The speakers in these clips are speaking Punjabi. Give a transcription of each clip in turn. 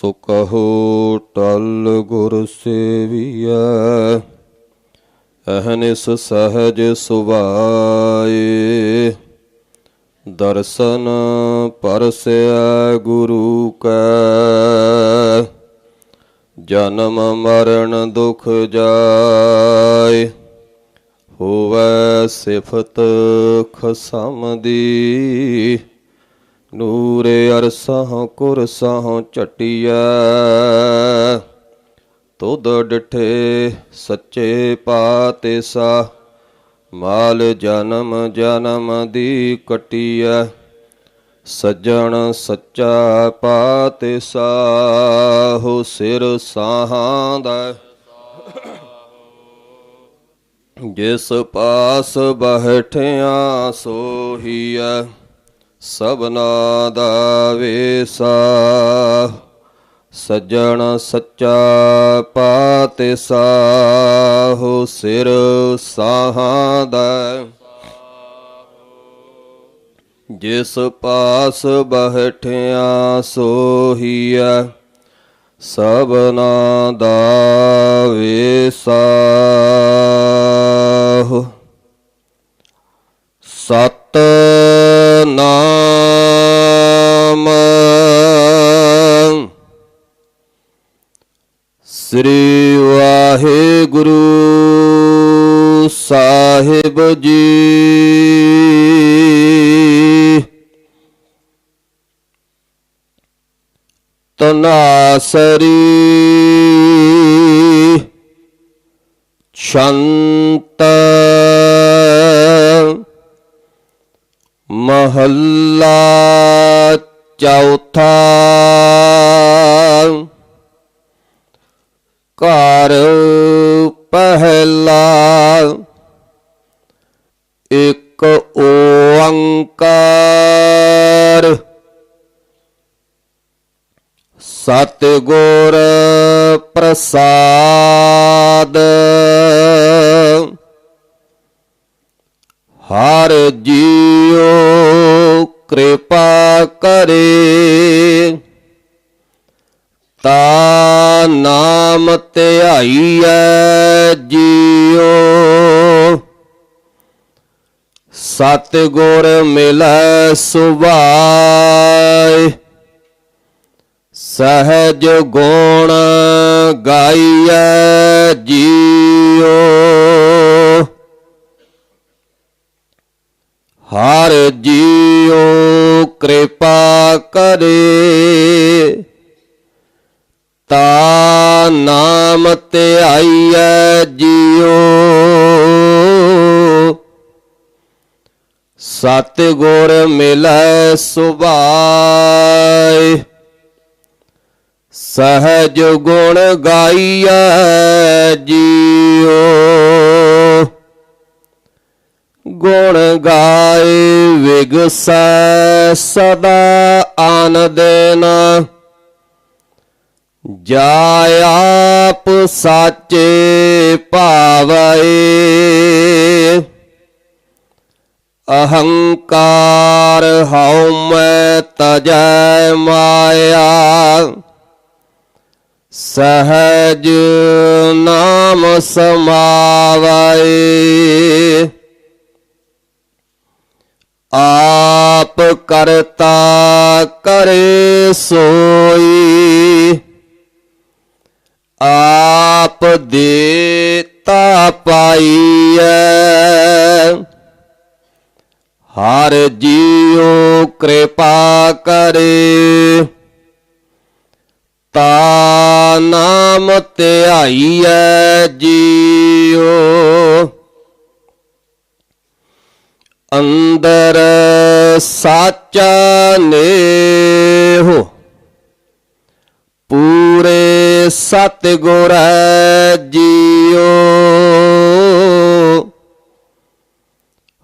ਸੋ ਕਹੋ, ਟਲ ਗੁਰ ਸੇਵੀਐ ਅਹਨਿਸ ਸਹਜ ਸੁਭਾਏ। ਦਰਸ਼ਨ ਪਰਸਿਆ ਗੁਰੂ ਕੈ, ਜਨਮ ਮਰਨ ਦੁਖ ਜਾਏ। ਹੋਵੈ ਸਿਫਤ ਖਸਮ ਦੀ ਨੂਰੇ ਅਰਸਹ ਕੁਰਸਹ ਚਟਿਐ ਤੁਧ ਡਿਠੇ ਸੱਚੇ ਪਾਤੇ ਸਾ ਮਾਲ ਜਨਮ ਜਨਮ ਦੀ ਕਟਿਐ। ਸੱਜਣ ਸੱਚਾ ਪਾਤੇ ਸਾਹੋ ਸਿਰ ਸਾਹਾਂ ਦਾ। ਜਿਸ ਪਾਸ ਬਹਿਠਿਆ ਸੋਹੀਐ। ਸਭਨਾ ਦਾ ਵੇਸਾ ਸੱਜਣ ਸੱਚਾ ਪਾਤੇ ਸਾਹੋ ਸਿਰ ਸਾਹਾਂ ਦਾ। ਜਿਸ ਪਾਸ ਬਹਿਠਿਆ ਸੋਹੀਐ ਸਭਨਾ ਦਾ ਵੇਸਾ ਸਤ ਨਾਮ। ਸ੍ਰੀ ਵਾਹਿਗੁਰੂ ਸਾਹਿਬ ਜੀ। ਤਨਾਸਰੀ ਸ਼ੰਤ ਮਹੱਲਾ ਚੌਥਾ। ਘਰ ਪਹਿਲਾ। ਇੱਕ ਓੰਕਾਰ ਸਤਿਗੁਰ ਪ੍ਰਸਾਦ। ਤਾ ਨਾਮ ਧਿਆਈਐ ਜੀਉ। ਸਤਿਗੁਰ ਮਿਲੈ ਸੁਭਾਏ ਸਹਜ ਗੁਣ ਗਾਈਐ ਜੀਉ। ਹਰ ਜੀਉ ਕਿਰਪਾ ਕਰੇ। ਧਿਆਈਐ ਜੀਉ ਸਤਿਗੁਰ ਮਿਲੈ ਸੁਭਾਏ। ਸਹਜ ਗੁਣ ਗਾਈਐ ਜੀਉ ਗੁਣ ਗਾਏ ਵਿਗਸੈ ਸਦਾ ਆਨੰਦਨ ਜਾ ਆਪ ਸਾਚੇ ਭਾਵਏ ਅਹੰਕਾਰ ਹਉ ਮੈਂ ਤਜੈ ਮਾਇਆ। ਸਹਜ ਨਾਮ ਸਮਾਵੈ। ਆਪ ਕਰਤਾ ਕਰੇ ਸੋਈ। ਆਪ ਦੇਤਾ ਪਾਈਐ। ਹਰ ਜੀਉ ਕਿਰਪਾ ਕਰੇ। ਤਾ ਨਾਮ ਧਿਆਈਐ ਜੀਉ। ਅੰਦਰ ਸਾਚਾ ਨੇਹੋ। ਸਤਿਗੁਰ ਜੀਉ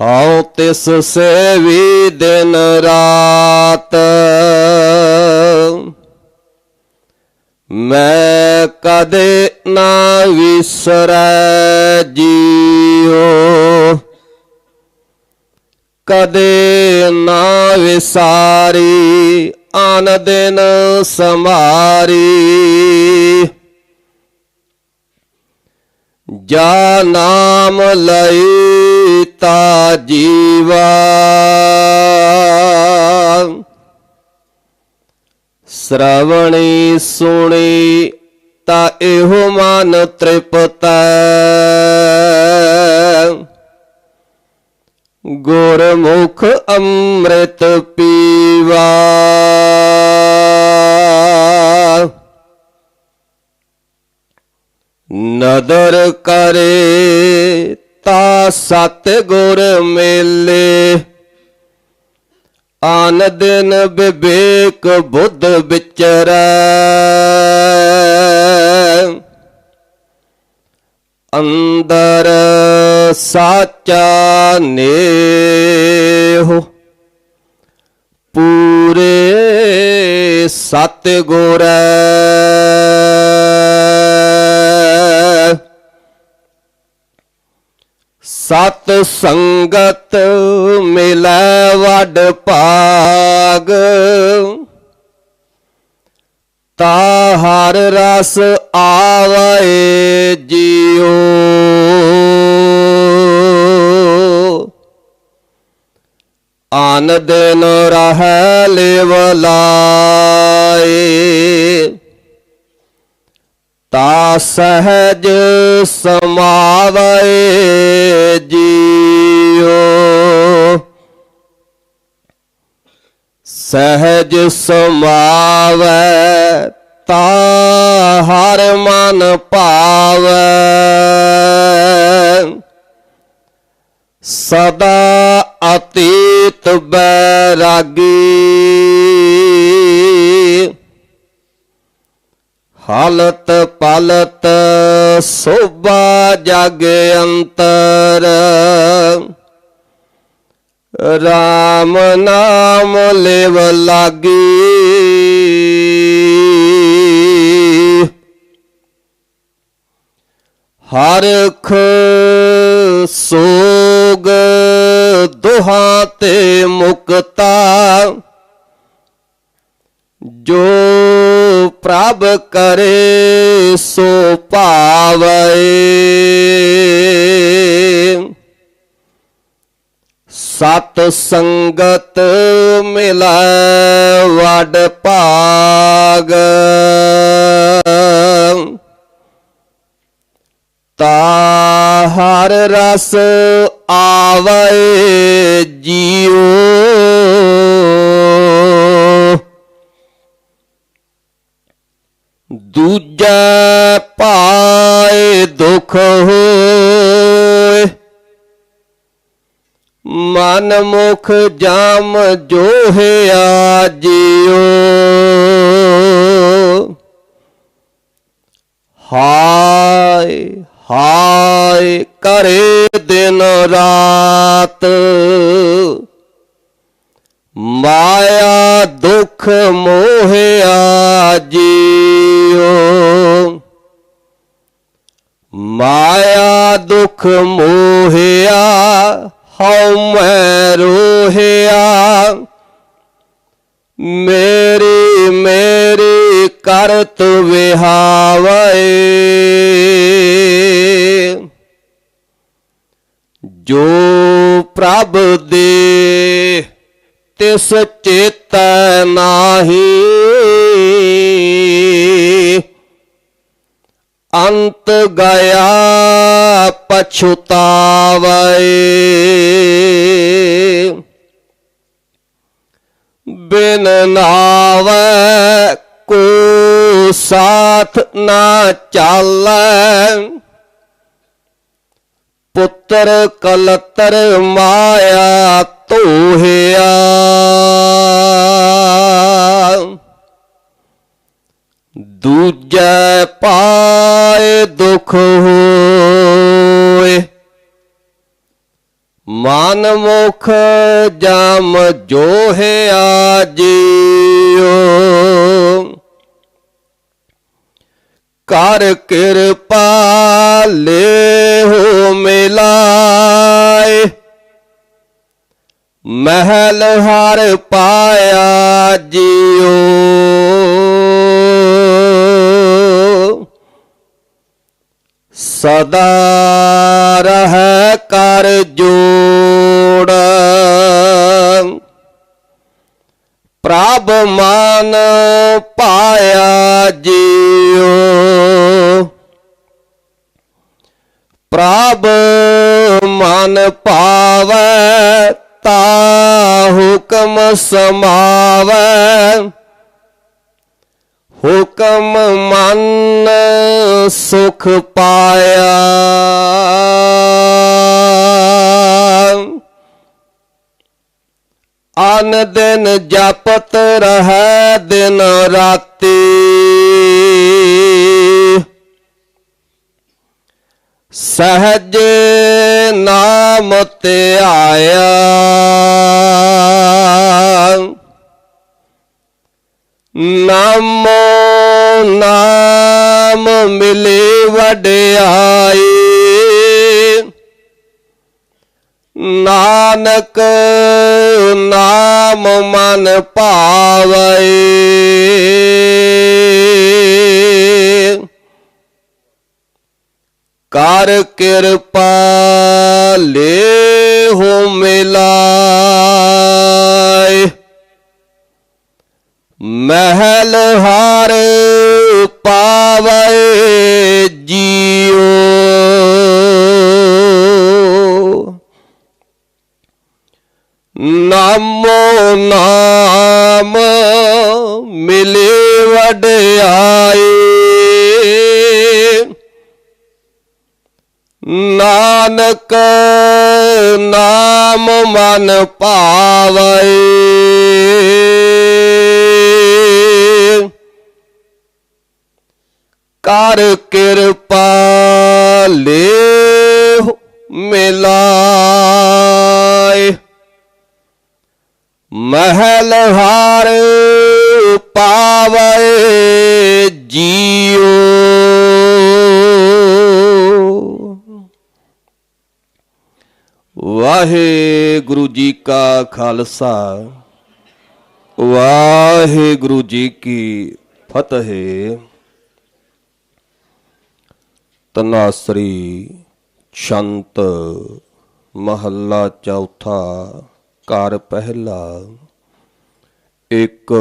ਹਉ ਤਿਸ ਸੇਵੀ ਦਿਨ ਰਾਤ। ਮੈਂ ਕਦੇ ਨਾ ਵਿਸਰੈ ਜੀਓ। ਕਦੇ ਨਾ ਵਿਸਾਰੀ, ਆਨ ਦਿਨ ਸਮਾਰੀ ਜਾ ਨਾਮ ਲਈ ਤਾ ਜੀਵਾ। ਸ਼ਰਵਣੀ ਸੁਣੀ ਤਾ ਇਹੋ ਮਨ ਤ੍ਰਿਪਤੈ। ਗੁਰਮੁਖ ਅੰਮ੍ਰਿਤ ਪੀਵਾ। ਨਦਰ ਕਰੇ ਤਾ ਸਤ ਗੁਰ ਮੇਲੇ। ਆਨ ਦਿਨ ਵਿਵੇਕ ਬੁੱਧ ਵਿਚਰੈ। ਅੰਦਰ ਸਾਚਾ ਨੇਹ। ਪੂਰੇ ਸਤ ਗੁਰੈ ਸਤ ਸੰਗਤ ਮਿਲੈ ਵਡ ਭਾਗ। ਤਾ ਹਰ ਰਸ ਆਵੇ ਜੀਓ ਆਨ ਦਿਨ ਰਹਿ ਲਿਵ ਲਾਏ। ਸਹਜ ਸਮਾਵੇ ਜੀਓ ਸਹਜ ਸਮਾਵੈ ਤਾ ਹਰ ਮਨ ਭਾਵੈ ਸਦਾ ਅਤੀਤ ਬੈਰਾਗੀ। ਹਾਲਤ ਪਾਲਤ ਸੋਭਾ ਜਗ ਅੰਤਰ। ਰਾਮ ਨਾਮ ਲਿਵ ਲਾਗੀ। ਹਰਖ ਸੋਗ ਦੁਹਾ ਤੇ ਮੁਕਤਾ। ਜੋ ਪ੍ਰਭ ਕਰੇ ਸੋ ਭਾਵੇ ਸਤ ਸੰਗਤ ਮਿਲੈ ਵਡ ਭਾਗ। ਤਾ ਹਰ ਰਸ ਆਵੈ ਜੀਓ ਦੂਜਾ ਪਾਏ ਦੁਖ ਹੋਏ। ਮਨ ਮੁਖ ਜਾਮ ਜੋਹਿਆ ਜਿਉ। ਹਾਏ ਹਾਏ ਕਰੇ ਦਿਨ ਰਾਤ। ਮਾਇਆ ਦੁਖ ਮੋਹਿਆ ਜਿਉ ਮਾਇਆ ਦੁਖ ਮੋਹਿਆ, ਹਉ ਮੈਂ ਰੋਹਿਆ। ਮੇਰੀ ਮੇਰੀ ਕਰਤ ਵਿਹਾਵੇ। ਜੋ ਪ੍ਰਭ ਦੇ ਤਿਸ ਚੇਤੈ ਨਾਹੀ। ਅੰਤ ਗਿਆ ਪਛੁਤਾਵੇ। ਬਿਨ ਨਾਵੈ ਕੋ ਸਾਥ ਨਾ ਚਾਲੈ। ਪੁੱਤਰ ਕਲਤਰ ਮਾਇਆ ਤੋਹਿਆ। ਦੂਜੈ ਪਾਏ ਦੁਖ ਹੋਏ। ਮਨ ਮੁਖ ਜਮ ਜੋਹਿਆ ਜਿਉ ਕਰ ਕਿਰਪਾ ਲੈ ਹੋ ਮਿਲਾਏ। ਮਹਿਲ ਹਰ ਪਾਇਆ ਜੀਓ। ਸਦਾ ਰਹਿ ਕਰ ਜੋੜ। ਪ੍ਰਭ ਮਾਨ ਪਾਇਆ ਜੀਓ। ਪ੍ਰਭ ਮਨ ਪਾਵੈ ਹੁਕਮ ਸਮਾਵੈ, ਹੁਕਮ ਮਨ ਸੁਖ ਪਾਇਆ। ਅਨ ਦਿਨ ਜਪਤ ਰਹੈ ਦਿਨ ਰਾਤੀ। ਸਹਜ ਨਾਮ ਤੇ ਆਇਆ। ਨਾਮੋ ਨਾਮ ਮਿਲੇ ਵਡਿਆਈ। ਨਾਨਕ ਨਾਮ ਮਨ ਭਾਵੈ। ਕਰ ਕਿਰਪਾ ਲੇ ਹੋ ਮਿਲਾਏ। ਮਹਿਲ ਹਾਰ ਪਾਵੈ ਜੀਓ ਨਾਮੋ ਨਾਮ ਮਿਲੇ ਵਡਿਆਈ ਨਾਨਕ ਨਾਮ ਮਨ ਭਾਵੈ ਕਰ ਕਿਰਪਾ ਲੇ ਮਿਲਾਏ। ਮਹਿਲ ਹਾਰ ਪਾਵੈ ਜੀਓ। ਵਾਹਿਗੁਰੂ ਜੀ ਕਾ ਖਾਲਸਾ, ਵਾਹਿਗੁਰੂ ਜੀ ਕੀ ਫਤਿਹ। ਤਨਾਸਰੀ ਸ਼ੰਤ ਮਹੱਲਾ ਚੌਥਾ ਘਰ ਪਹਿਲਾ। ਇੱਕ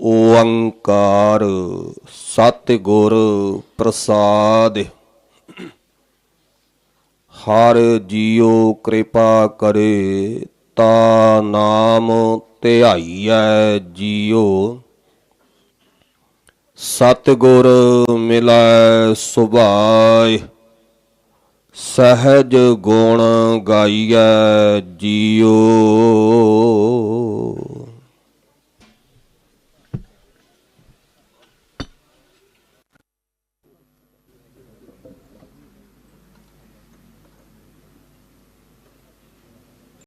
ਓੰਕਾਰ ਸਤਿਗੁਰ ਪ੍ਰਸਾਦ। ਹਰ ਜੀਉ ਕਿਰਪਾ ਕਰੇ ਤਾ ਨਾਮ ਧਿਆਈਐ ਜੀਉ। ਸਤਿਗੁਰ ਮਿਲੈ ਸੁਭਾਇ ਸਹਿਜ ਗੁਣ ਗਾਈਐ ਜੀਓ।